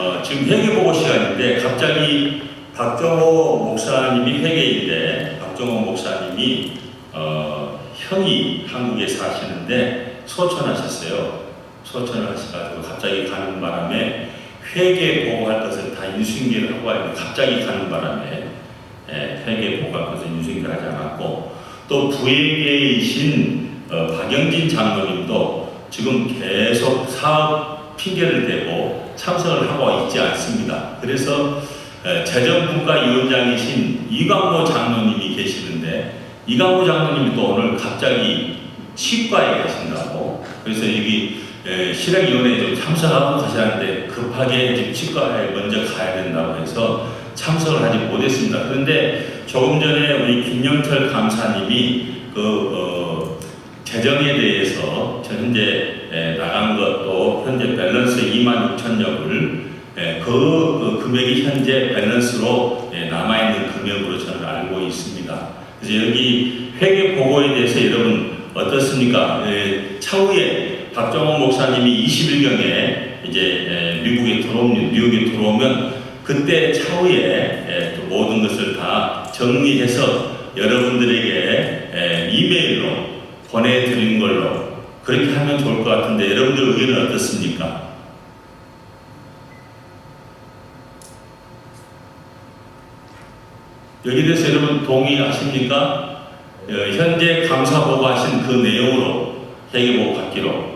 어, 지금 회계보고 시간인데 갑자기 박정호 목사님이 회계인데 박정호 목사님이 어, 형이 한국에 사시는데 소천하셨어요. 소천을 하셔가지고 갑자기 가는 바람에 회계 보고할 것을 다 인수인계를 하고 와요. 갑자기 가는 바람에 예, 회계 보고할 것을 인수인계를 하지 않았고 또 부회계이신 어, 박영진 장로님도 지금 계속 사업 핑계를 대고 참석을 하고 있지 않습니다. 그래서 에, 재정분과 위원장이신 이광호 장로님이 계시는데 이광호 장로님이 또 오늘 갑자기 치과에 가신다고 그래서 여기 에, 실행위원회에 좀 참석하고 가시는데 급하게 치과에 먼저 가야 된다고 해서 참석을 하지 못했습니다. 그런데 조금 전에 우리 김영철 감사님이 그 어, 재정에 대해서 현재 에, 나간 것도 현재 밸런스 2만 6천억을 그, 그 금액이 현재 밸런스로 예, 남아있는 금액으로 저는 알고 있습니다. 그래서 여기 회계 보고에 대해서 여러분 어떻습니까? 예, 차후에 박정호 목사님이 20일경에 이제 에, 미국에 들어오면 뉴욕에 들어오면 그때 차후에 모든 것을 다 정리해서 여러분들에게 에, 이메일로 보내드리는 걸로 그렇게 하면 좋을 것 같은데 여러분들 의견은 어떻습니까? 여기 대해서 여러분 동의하십니까? 어, 현재 감사 보고하신 그 내용으로 회계보 받기로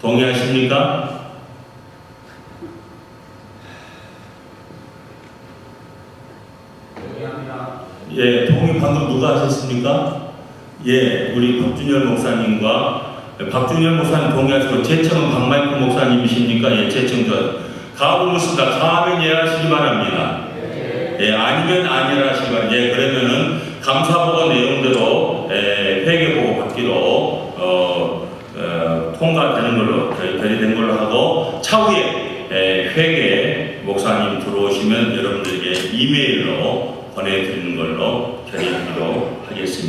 동의하십니까? 동의합니다. 예, 동의 방금 누가 하셨습니까? 예, 우리 박준열 목사님과 박준열 목사님 동의하시고 재청은 박마이크 목사님이십니까? 예, 재청 전 가고 묻습니다. 가면 예 하시기 바랍니다. 예, 아니면 아니라 하시기 바랍니다. 예, 그러면은 감사보고 내용대로 예, 회계보고 받기로 어, 어, 통과되는 걸로 결의된 걸로 하고 차후에 예, 회계 목사님 들어오시면 여러분들에게 이메일로 보내드리는 걸로 결의하기로 하겠습니다.